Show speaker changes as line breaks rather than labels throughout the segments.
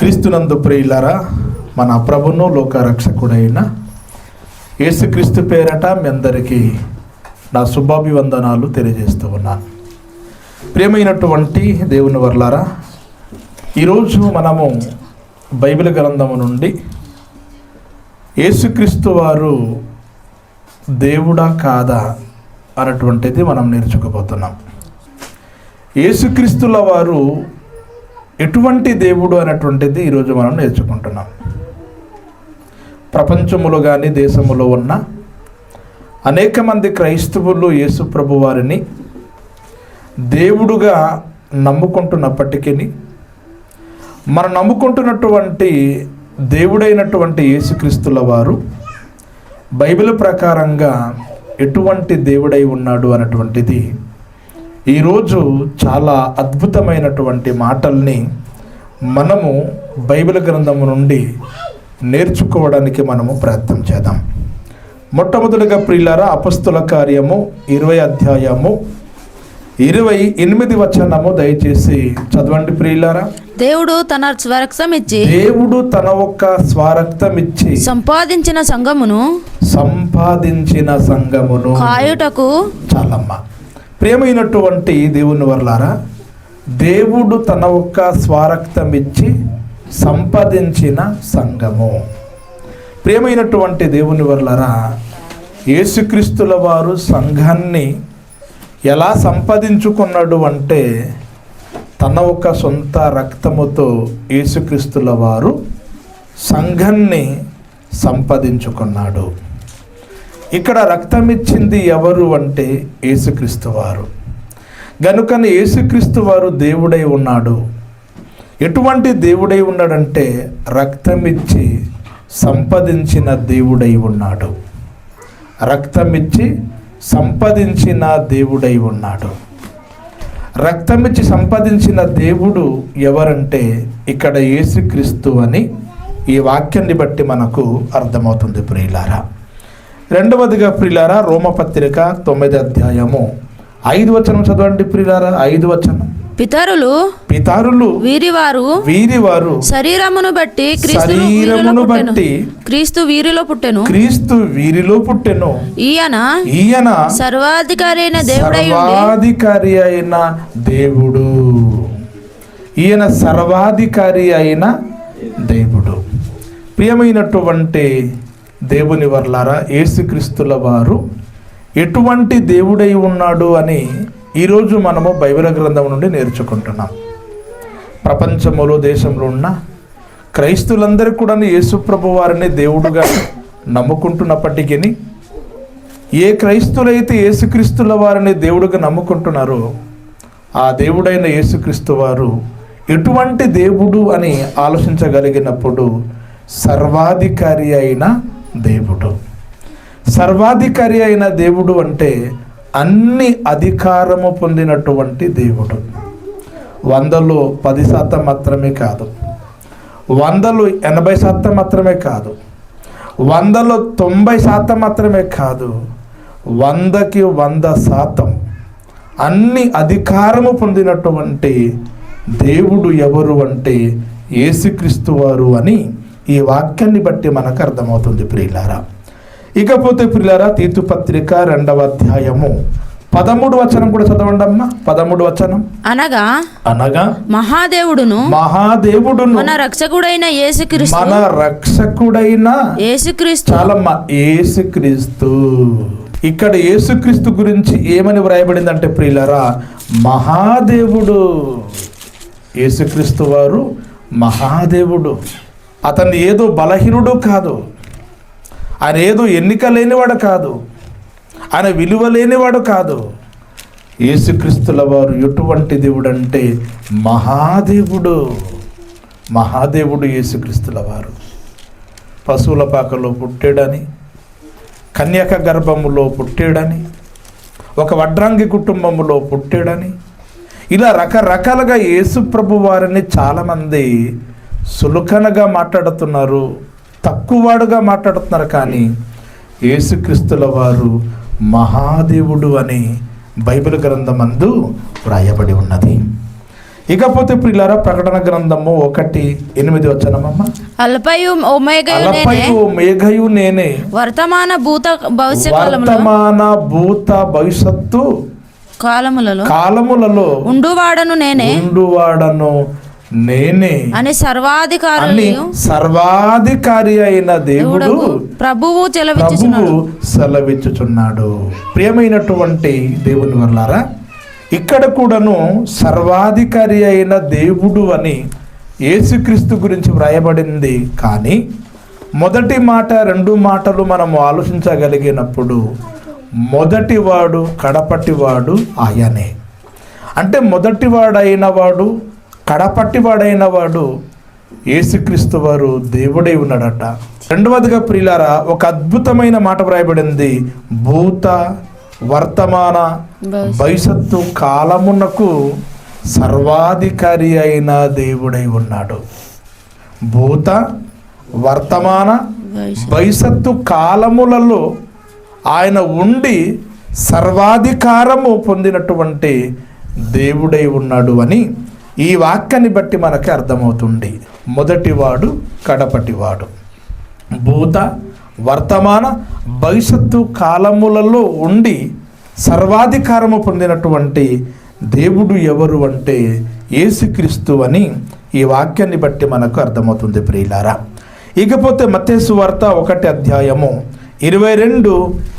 క్రీస్తునందు ప్రియులరా మన ప్రభును లోకరక్షకుడైన యేసుక్రీస్తు పేరట మీ అందరికీ నా శుభాభివందనాలు తెలియజేస్తూ ఉన్నాను. ప్రియమైనటువంటి దేవుని వర్లారా ఈరోజు మనము బైబిల్ గ్రంథము నుండి యేసుక్రీస్తు వారు దేవుడా కాదా అన్నటువంటిది మనం నేర్చుకోబోతున్నాం. యేసుక్రీస్తుల వారు ఎటువంటి దేవుడు అనేటువంటిది ఈరోజు మనం నేర్చుకుంటున్నాం. ప్రపంచములో కానీ దేశములో ఉన్న అనేక మంది క్రైస్తవులు యేసుప్రభు వారిని దేవుడుగా నమ్ముకుంటున్నప్పటికీ మనం నమ్ముకుంటున్నటువంటి దేవుడైనటువంటి యేసుక్రీస్తుల వారు బైబిల్ ప్రకారంగా ఎటువంటి దేవుడై ఉన్నాడు అన్నటువంటిది ఈరోజు చాలా అద్భుతమైనటువంటి మాటల్ని మనము బైబిల్ గ్రంథము నుండి నేర్చుకోవడానికి మనము ప్రయత్నం చేద్దాం. మొట్టమొదటిగా ప్రియులారా అపస్తుల కార్యము ఇరవై అధ్యాయము ఇరవై ఎనిమిది వచనము దయచేసి చదవండి ప్రియులారా.
దేవుడు తన స్వరక్తం ఇచ్చి
దేవుడు తన ఒక్క స్వారక్తం ఇచ్చి
సంపాదించిన సంఘమును
సంపాదించిన సంఘమును
కాయుటకు
చాలమ్మ. ప్రియమైనటువంటి దేవుని వర్లారా దేవుడు తన ఒక్క స్వారక్తం ఇచ్చి సంపాదించిన సంఘము. ప్రియమైనటువంటి దేవుని వర్లరా యేసుక్రీస్తుల వారు సంఘాన్ని ఎలా సంపాదించుకున్నాడు అంటే తన ఒక సొంత రక్తముతో యేసుక్రీస్తుల వారు సంఘాన్ని సంపాదించుకున్నాడు. ఇక్కడ రక్తం ఇచ్చింది ఎవరు అంటే యేసుక్రీస్తు వారు. గనుకని యేసుక్రీస్తు వారు దేవుడై ఉన్నాడు. ఎటువంటి దేవుడై ఉన్నాడంటే రక్తం ఇచ్చి సంపాదించిన దేవుడై ఉన్నాడు. రక్తం ఇచ్చి సంపాదించిన దేవుడై ఉన్నాడు. రక్తం ఇచ్చి సంపాదించిన దేవుడు ఎవరంటే ఇక్కడ యేసుక్రీస్తు అని ఈ వాక్యాన్ని బట్టి మనకు అర్థమవుతుంది ప్రియులారా. రెండవదిగా ప్రియులారా రోమపత్రిక తొమ్మిది అధ్యాయము. ఐదు వచనం చదవండి ప్రియులారా ఐదు వచనం.
పితరులు
పితారులు
వీరివారు
వీరి వారు
శరీరమును బట్టి
శరీరమును. బట్టి
క్రీస్తు వీరిలో పుట్టెను.
క్రీస్తు వీరిలో పుట్టెను.
ఈయన
ఈయన
సర్వాధికారి అయిన దేవుడై
సర్వాధికారి అయిన దేవుడు. ఈయన సర్వాధికారి అయిన దేవుడు. ప్రియమైనటువంటి దేవుని వర్లారా ఏసుక్రీస్తుల వారు ఎటువంటి దేవుడై ఉన్నాడు అని ఈరోజు మనము బైబిల్ గ్రంథం నుండి నేర్చుకుంటున్నాం. ప్రపంచములో దేశంలో ఉన్న క్రైస్తులందరూ కూడా యేసుప్రభు వారిని దేవుడుగా నమ్ముకుంటున్నప్పటికీ ఏ క్రైస్తులైతే యేసుక్రీస్తుల వారిని దేవుడుగా నమ్ముకుంటున్నారో ఆ దేవుడైన యేసుక్రీస్తు వారు ఎటువంటి దేవుడు అని ఆలోచించగలిగినప్పుడు సర్వాధికారి అయిన దేవుడు. సర్వాధికారి అయిన దేవుడు అంటే అన్ని అధికారము పొందినటువంటి దేవుడు. వందలో పది శాతం మాత్రమే కాదు. వందలు ఎనభై శాతం మాత్రమే కాదు. వందలో తొంభై శాతం మాత్రమే కాదు. వందకి వంద శాతం అన్ని అధికారము పొందినటువంటి దేవుడు ఎవరు అంటే యేసుక్రీస్తు వారు అని ఈ వాక్యాన్ని బట్టి మనకు అర్థమవుతుంది ప్రియులారా. ఇకపోతే ప్రియులారా తీతు పత్రిక రెండవ అధ్యాయము. పదమూడు వచనం కూడా చదవండి అమ్మా. పదమూడు వచనం.
అనగా
అనగా
మహాదేవుడును
మహాదేవుడును
మన రక్షకుడైన యేసుక్రీస్తు
మన రక్షకుడైన
యేసుక్రీస్తు.
చాలమ్మ యేసుక్రీస్తు. ఇక్కడ యేసుక్రీస్తు గురించి ఏమని వ్రాయబడిందంటే ప్రియులరా మహాదేవుడు. యేసుక్రీస్తు వారు మహాదేవుడు. అతను ఏదో బలహీనుడు కాదు. ఆయన ఏదో ఎన్నిక లేనివాడు కాదు. ఆయన విలువ లేనివాడు కాదు. యేసుక్రీస్తుల వారు ఎటువంటి దేవుడు అంటే మహాదేవుడు. మహాదేవుడు యేసుక్రీస్తుల వారు. పశువుల పాకలో పుట్టాడని కన్యక గర్భములో పుట్టాడని ఒక వడ్రాంగి కుటుంబములో పుట్టాడని ఇలా రకరకాలుగా యేసు ప్రభు వారిని చాలామంది సులుకనగా మాట్లాడుతున్నారు తక్కువవాడుగా మాట్లాడుతున్నారు కానీ యేసుక్రీస్తుల వారు మహాదేవుడు అని బైబిల్ గ్రంథమందు వ్రాయబడి ఉన్నది. ఇకపోతే ప్రియులారా ప్రకటన గ్రంథము ఒకటి ఎనిమిది వచ్చనమ్మా
అల్పయు
మేఘయు నేనే
వర్తమాన భూత భవిష్య కాలములో.
వర్తమాన భూత భవిష్యత్తు
కాలములలో.
కాలములలో
ఉండువాడను నేనే
ఉండువాడను నేనే
అని సర్వాధికారులు
సర్వాధికారి అయిన దేవుడు
ప్రభువు
ప్రభువు సెలవిచ్చుచున్నాడు. ప్రియమైనటువంటి దేవుని వల్లారా ఇక్కడ కూడాను సర్వాధికారి అయిన దేవుడు అని యేసుక్రీస్తు గురించి వ్రాయబడింది. కానీ మొదటి మాట రెండు మాటలు మనము ఆలోచించగలిగినప్పుడు మొదటివాడు కడపటివాడు ఆయనే. అంటే మొదటివాడైన వాడు కడపట్టివాడైన వాడు యేసుక్రీస్తు వారు దేవుడై ఉన్నాడట. రెండవదిగా ప్రియులారా ఒక అద్భుతమైన మాట వ్రాయబడింది. భూత వర్తమాన భవిష్యత్తు. కాలమునకు సర్వాధికారి అయిన దేవుడై ఉన్నాడు. భూత వర్తమాన భవిష్యత్తు కాలములలో ఆయన ఉండి సర్వాధికారము పొందినటువంటి దేవుడై ఉన్నాడు అని ఈ వాక్యాన్ని బట్టి మనకి అర్థమవుతుంది. మొదటివాడు కడపటివాడు. భూత వర్తమాన భవిష్యత్తు కాలములలో ఉండి సర్వాధికారము పొందినటువంటి దేవుడు ఎవరు అంటే యేసుక్రీస్తు అని ఈ వాక్యాన్ని బట్టి మనకు అర్థమవుతుంది ప్రియులారా. ఇకపోతే మత్తేసు వార్త ఒకటి అధ్యాయము ఇరవై రెండు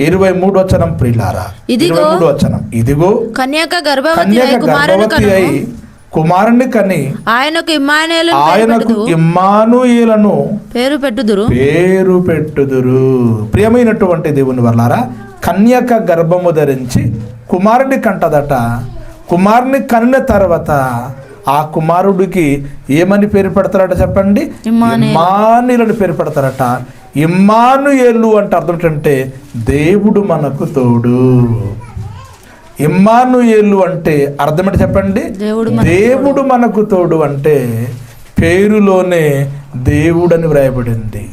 ఇరవై మూడు వచనం ప్రియులారా. ఇరవై మూడు వచనం. ఇదిగో
కన్యక గర్భవతి అయి కుమారుని
గర్భవతి
కను ఆయనకు ఇమ్మానేలు
ఆయనకు ఇమ్మానుయేలను
పేరు పెట్టుదురు.
పేరు పెట్టుదురు. ప్రియమైనటువంటి దేవుని వల్లారా కన్యక గర్భము ధరించి కుమారుని కంటదట. కుమారుని కనిన తర్వాత ఆ కుమారుడికి ఏమని పేరు పెడతారట చెప్పండి?
ఇమ్మానుయేలు.
ఇమ్మానుయేలని పేరు పెడతారట. ఇమ్మానుయేలు అంటే అర్థం ఏంటంటే దేవుడు మనకు తోడు. ఇమ్మానుయేలు అంటే అర్థం ఏంటి చెప్పండి?
దేవుడు మనకు
దేవుడు తోడు అంటే పేరులోనే దేవుడని వ్రాయబడింది.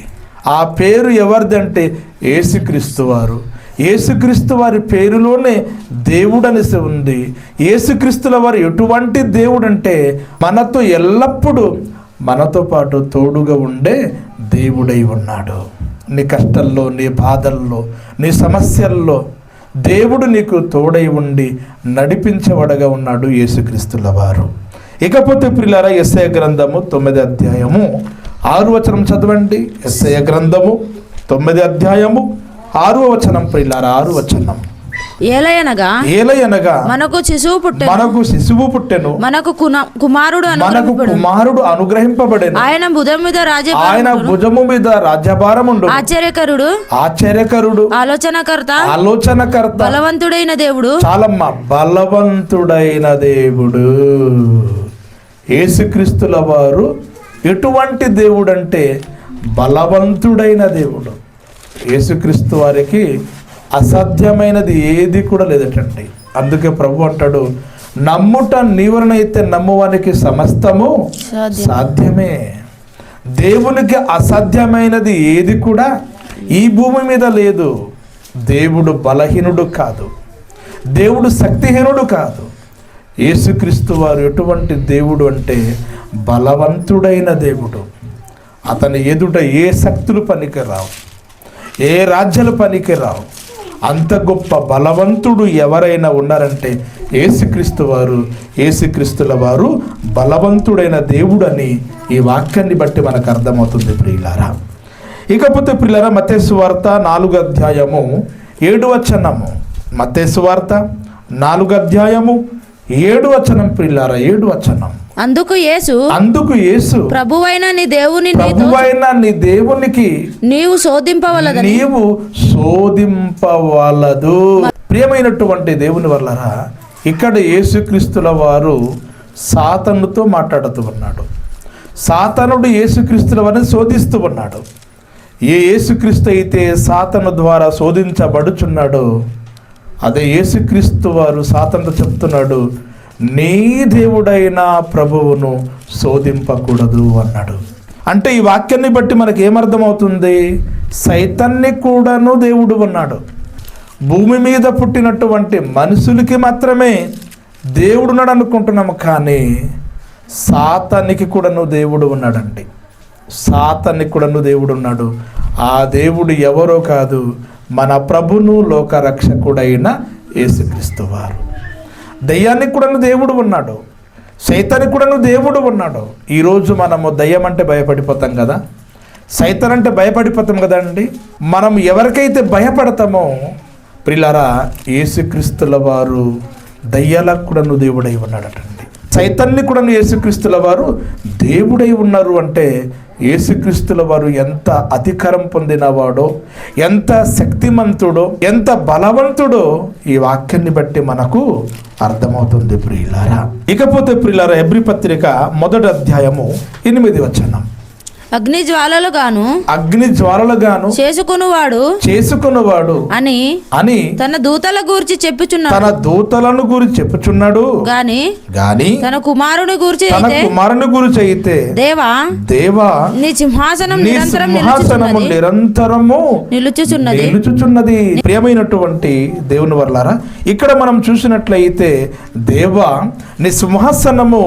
ఆ పేరు ఎవరిదంటే యేసుక్రీస్తు వారు. యేసుక్రీస్తు వారి పేరులోనే దేవుడని ఉంది. యేసుక్రీస్తుల వారు ఎటువంటి దేవుడు అంటే మనతో ఎల్లప్పుడూ మనతో పాటు తోడుగా ఉండే దేవుడై ఉన్నాడు. నీ కష్టల్లో నీ బాధల్లో నీ సమస్యల్లో దేవుడు నీకు తోడై ఉండి నడిపించబడగా ఉన్నాడు యేసుక్రీస్తుల వారు. ఇకపోతే ప్రిలారా ఎస్ఐ గ్రంథము తొమ్మిది అధ్యాయము. ఆరు వచనం చదవండి. ఎస్ఐ గ్రంథము తొమ్మిది అధ్యాయము. ఆరు వచనం ప్రిలారా ఆరు వచనం.
ఏలయనగా
ఏలయనగా
మనకు శిశువు పుట్టెను.
మనకు శిశువు పుట్టెను.
మనకు కుమారుడు
మనకు. కుమారుడు అనుగ్రహింపబడెను.
ఆయన భుజం మీద రాజ్య
ఆయన భుజము మీద రాజ్యభారముండు
ఆశ్చర్యకరుడు.
ఆశ్చర్యకరుడు.
ఆలోచనకర్త.
ఆలోచనకర్త.
బలవంతుడైన దేవుడు.
చాలమ్మ బలవంతుడైన దేవుడు. యేసుక్రీస్తుల వారు ఎటువంటి దేవుడు అంటే బలవంతుడైన దేవుడు. యేసుక్రీస్తు వారికి అసాధ్యమైనది ఏది కూడా లేదటండి. అందుకే ప్రభు అంటాడు నమ్ముట నీవరనైతే నమ్మువానికి సమస్తము
సాధ్యం.
సాధ్యమే. దేవునికి అసాధ్యమైనది ఏది కూడా ఈ భూమి మీద లేదు. దేవుడు బలహీనుడు కాదు. దేవుడు శక్తిహీనుడు కాదు. యేసుక్రీస్తు వారు ఎటువంటి దేవుడు అంటే బలవంతుడైన దేవుడు. అతని ఎదుట ఏ శక్తులు పనికి రావు ఏ రాజ్యాలు పనికి రావు అంత గొప్ప బలవంతుడు ఎవరైనా ఉన్నారంటే ఏసుక్రీస్తు వారు. ఏసుక్రీస్తుల వారు బలవంతుడైన దేవుడని ఈ వాక్యాన్ని బట్టి మనకు అర్థమవుతుంది ప్రియులారా. ఇకపోతే ప్రియులారా మతేసు వార్త నాలుగు అధ్యాయము ఏడు వచనము. మతేసు వార్త నాలుగు అధ్యాయము ఏడు వచనం ప్రియులారా ఏడు వచనం.
అందుకు యేసు
అందుకు యేసు
ప్రభువైన నీ దేవుని
ప్రభువైన నీ దేవునికి
నీవు శోధింపవలదని
నీవు శోధింపవలదు. ప్రియమైనటువంటి దేవుని వల్లరా ఇక్కడ యేసుక్రీస్తుల వారు సాతనుతో మాట్లాడుతూ ఉన్నాడు. సాతనుడు యేసుక్రీస్తుల వారిని శోధిస్తూ ఉన్నాడు. ఏ యేసుక్రీస్తు అయితే సాతను ద్వారా శోధించబడుచున్నాడో అదే యేసుక్రీస్తు వారు సాతనుతో చెప్తున్నాడు నీ దేవుడైన ప్రభువును శోధింపకూడదు అన్నాడు. అంటే ఈ వాక్యాన్ని బట్టి మనకి ఏమర్థమవుతుంది? సైతాన్ని కూడాను దేవుడు ఉన్నాడు భూమి మీద పుట్టినటువంటి మనుషులకి మాత్రమే దేవుడు ఉన్నాడు అనుకుంటున్నాము కానీ సాతానికి కూడాను దేవుడు ఉన్నాడండి. సాతానికి కూడాను దేవుడు ఉన్నాడు. ఆ దేవుడు ఎవరో కాదు మన ప్రభును లోకరక్షకుడైన యేసుక్రీస్తు వారు. దయ్యానికి కూడాను దేవుడు ఉన్నాడు. సైతానికి కూడాను దేవుడు ఉన్నాడు. ఈరోజు మనము దయ్యం అంటే భయపడిపోతాం కదా? సైతాన్ అంటే భయపడిపోతాం కదండి మనం ఎవరికైతే భయపడతామో ప్రిలరా యేసుక్రీస్తుల వారు దయ్యాలకు కూడాను దేవుడై ఉన్నాడటండి. సైతాన్ని కూడాను యేసుక్రీస్తుల వారు దేవుడై ఉన్నారు అంటే యేసుక్రీస్తుల వారు ఎంత అధికారం పొందినవాడో ఎంత శక్తిమంతుడో ఎంత బలవంతుడో ఈ వాక్యాన్ని బట్టి మనకు అర్థమవుతుంది ప్రియులారా. ఇకపోతే ప్రియులారా ఎబ్రి పత్రిక మొదటి అధ్యాయము ఎనిమిది వచనం.
అగ్ని జ్వాలలు గాను
అగ్ని జ్వాలలుగాను
చేసుకునివాడు
చేసుకున్నవాడు
అని
అని
తన దూతల గూర్చి చెప్పుచున్నాడు.
తన దూతలను గురించి చెప్పుచున్నాడు.
గాని
గాని
తన కుమారుని గూర్చి
తన కుమారుని గురించి అయితే
దేవా
దేవా
నీ సింహాసనం నిరంతరం
సింహాసనము నిరంతరము
నిలుచుచున్నది.
నిలుచుచున్నది. ప్రియమైనటువంటి దేవుని వర్లారా ఇక్కడ మనం చూసినట్లయితే దేవా నీ సింహాసనము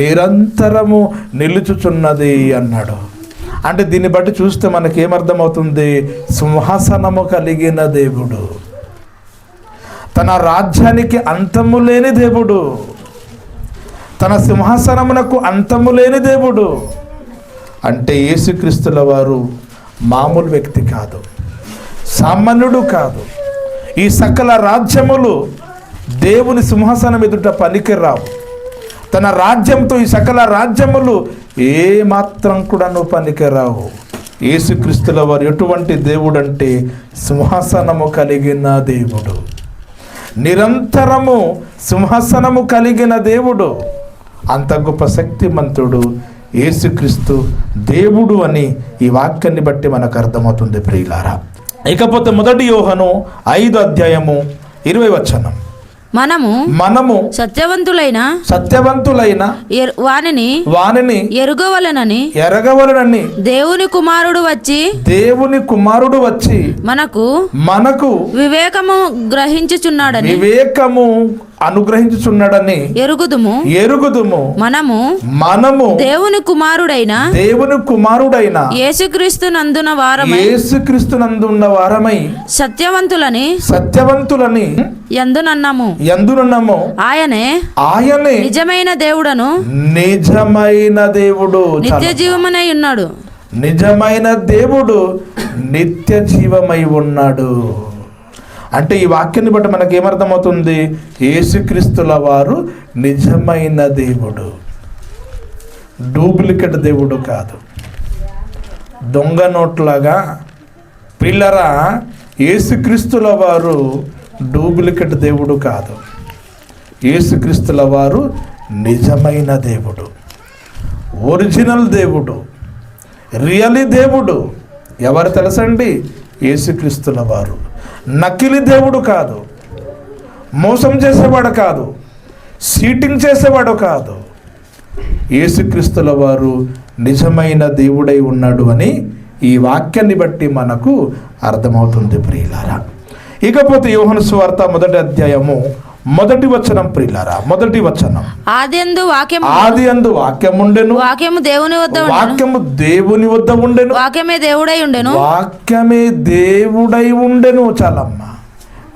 నిరంతరము నిలుచుచున్నది అన్నాడు. అంటే దీన్ని బట్టి చూస్తే మనకి ఏమర్థమవుతుంది? సింహాసనము కలిగిన దేవుడు. తన రాజ్యానికి అంతము లేని దేవుడు. తన సింహాసనమునకు అంతము లేని దేవుడు. అంటే యేసుక్రీస్తుల వారు మామూలు వ్యక్తి కాదు. సామాన్యుడు కాదు. ఈ సకల రాజ్యములు దేవుని సింహాసనం ఎదుట పనికిరావు. తన రాజ్యంతో ఈ సకల రాజ్యములు ఏమాత్రం కూడా నువ్వు పనికిరావు. యేసుక్రీస్తుల వారు ఎటువంటి దేవుడు అంటే సింహాసనము కలిగిన దేవుడు. నిరంతరము సింహాసనము కలిగిన దేవుడు. అంత గొప్ప శక్తిమంతుడు యేసుక్రీస్తు దేవుడు అని ఈ వాక్యాన్ని బట్టి మనకు అర్థమవుతుంది ప్రియులారా. ఇకపోతే మొదటి యోహను ఐదు అధ్యాయము ఇరవై వచనం.
మనము
మనము
సత్యవంతులైన
సత్యవంతులైన
వానిని
వానిని
ఎరుగవలెనని
ఎరగవలనని
దేవుని కుమారుడు వచ్చి
దేవుని కుమారుడు వచ్చి
మనకు
మనకు
వివేకము గ్రహించుచున్నాడని
వివేకము అనుగ్రహించుచున్నాడని
ఎరుగుదుము
ఎరుగుదుము
మనము
మనము
దేవుని కుమారుడైన
దేవుని కుమారుడైన
యేసుక్రీస్తు నందున వారమై
యేసుక్రీస్తునందున్న వారమై
సత్యవంతులని
సత్యవంతులని
ఎందునన్నాము?
ఎందునున్నామో?
ఆయనే
ఆయనే
నిజమైన దేవుడను
నిజమైన దేవుడు.
నిత్య. జీవమునై ఉన్నాడు.
నిజమైన దేవుడు నిత్య జీవమై ఉన్నాడు. అంటే ఈ వాక్యాన్ని బట్టి మనకి ఏమర్థమవుతుంది? యేసుక్రీస్తుల వారు నిజమైన దేవుడు. డూప్లికేట్ దేవుడు కాదు. దొంగ నోట్లాగా పిల్లరా యేసుక్రీస్తుల వారు డూప్లికేట్ దేవుడు కాదు. యేసుక్రీస్తుల వారు నిజమైన దేవుడు. ఒరిజినల్ దేవుడు. రియలీ దేవుడు. ఎవరు తెలుసండి? యేసుక్రీస్తుల వారు. నకిలీ దేవుడు కాదు. మోసం చేసేవాడు కాదు. సీటింగ్ చేసేవాడు కాదు. యేసుక్రీస్తుల వారు నిజమైన దేవుడై ఉన్నాడు అని ఈ వాక్యాన్ని బట్టి మనకు అర్థమవుతుంది ప్రియులారా. ఇకపోతే యోహను సువార్త మొదటి అధ్యాయము మొదటి వచనం ప్రియులారా మొదటి వచనం.
ఆదియందు వాక్యం
ఆది అందు వాక్యముండెను
వాక్యము దేవుని వద్ద ఉండెను.
వాక్యము దేవుని వద్ద ఉండెను.
వాక్యమే దేవుడై ఉండెను.
వాక్యమే దేవుడై ఉండెను చాలమ్మ.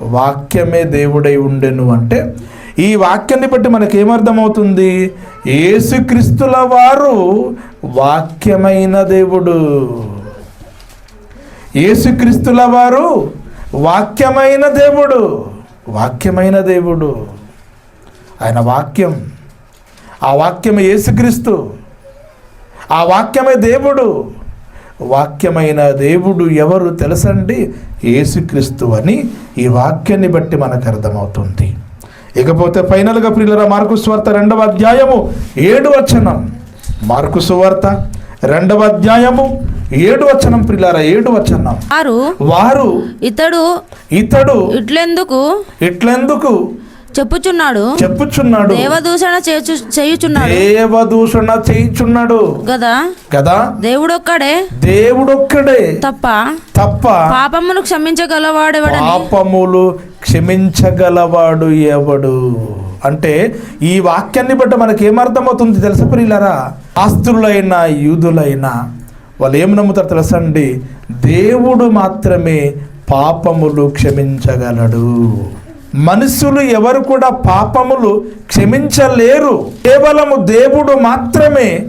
వాక్యమే దేవుడై ఉండెను అంటే ఈ వాక్యాన్ని బట్టి మనకి ఏమర్థమవుతుంది యేసుక్రీస్తుల వారు వాక్యమైన దేవుడు. యేసుక్రీస్తుల వారు వాక్యమైన దేవుడు. వాక్యమైన దేవుడు. ఆయన వాక్యం. ఆ వాక్యమే యేసుక్రీస్తు. ఆ వాక్యమే దేవుడు. వాక్యమైన దేవుడు ఎవరు తెలుసండి? యేసుక్రీస్తు అని ఈ వాక్యాన్ని బట్టి మనకు అర్థమవుతుంది. ఇకపోతే ఫైనల్గా ప్రియులరా మార్కు సువార్త రెండవ అధ్యాయము ఏడు వచనం. మార్కు సువార్త రెండవ అధ్యాయము ఏడు వచనం ప్రియులారా ఏడు వచనం.
వారు
వారు
ఇతడు
ఇతడు
ఇట్లెందుకు?
ఇట్లెందుకు?
చెప్పుచున్నాడు.
చెప్పుచున్నాడు.
దేవదూషణ చేచు- చేయుచున్నాడు.
దేవదూషణ చేయుచున్నాడు.
గదా?
కదా
దేవుడొక్కడే.
దేవుడొక్కడే.
తప్ప
తప్ప
పాపమును క్షమించగలవాడెవడని?
పాపములు క్షమించగలవాడు ఎవడు? అంటే ఈ వాక్యాన్ని బట్టి మనకి ఏమర్థమవుతుంది తెలుసా ప్రియులరా? ఆస్తులైనా యూదులైనా వాళ్ళు ఏం నమ్ముతారు తెలుసా అండి? దేవుడు మాత్రమే పాపములు క్షమించగలడు. మనుషులు ఎవరు కూడా పాపములు క్షమించలేరు. కేవలము దేవుడు మాత్రమే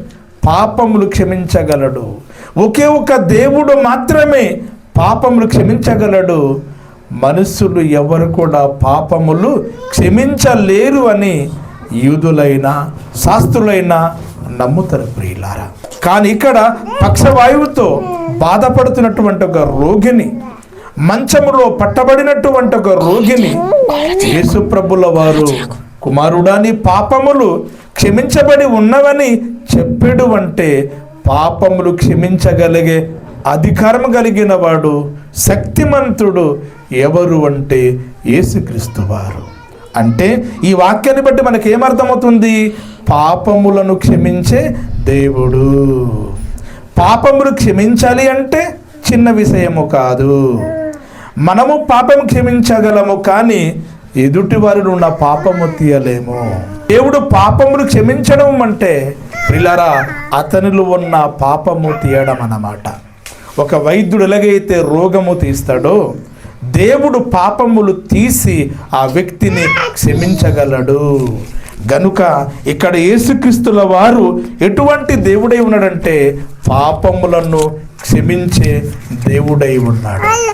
పాపములు క్షమించగలడు. ఒకే ఒక దేవుడు మాత్రమే పాపములు క్షమించగలడు. మనుషులు ఎవరు కూడా పాపములు క్షమించలేరు అని యూదులైనా శాస్త్రులైనా నమ్ముతారు ప్రియులారా. కానీ ఇక్కడ పక్షవాయువుతో బాధపడుతున్నటువంటి ఒక రోగిని మంచములో పట్టబడినటువంటి ఒక రోగిని యేసుప్రభుల వారు కుమారుడాని పాపములు క్షమించబడి ఉన్నవని చెప్పాడు అంటే పాపములు క్షమించగలిగే అధికారం కలిగిన వాడు శక్తిమంతుడు ఎవరు అంటే యేసుక్రీస్తు వారు. అంటే ఈ వాక్యాన్ని బట్టి మనకి ఏమర్థమవుతుంది పాపములను క్షమించే దేవుడు. పాపములు క్షమించాలి అంటే చిన్న విషయము కాదు. మనము పాపం క్షమించగలము కానీ ఎదుటి వారిలో ఉన్న పాపము తీయలేము. దేవుడు పాపములు క్షమించడం అంటే పిల్లరా అతనిలో ఉన్న పాపము తీయడం అన్నమాట. ఒక వైద్యుడు ఎలాగైతే రోగము తీస్తాడో దేవుడు పాపములు తీసి ఆ వ్యక్తిని క్షమించగలడు. గనుక ఇక్కడ యేసుక్రీస్తుల వారు ఎటువంటి దేవుడై ఉన్నాడంటే పాపములను క్షమించే దేవుడై ఉన్నాడు.